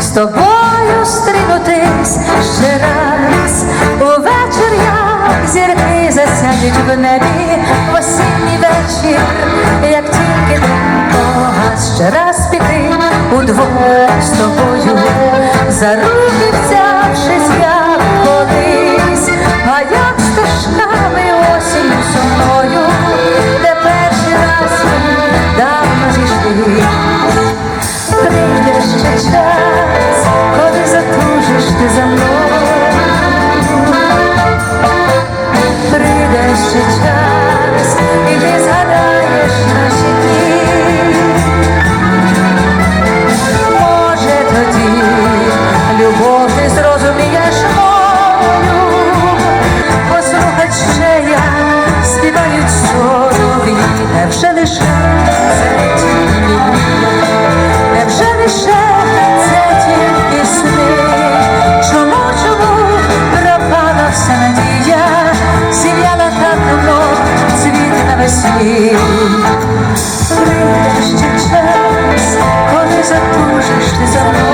з тобою стрінутись ще раз увечір, як зірки засядуть в небі в осінній вечір, як тільки день погас, ще раз піти удвох з тобою за руку. Весні? Прийде ще час, коли затужиш ти за мною.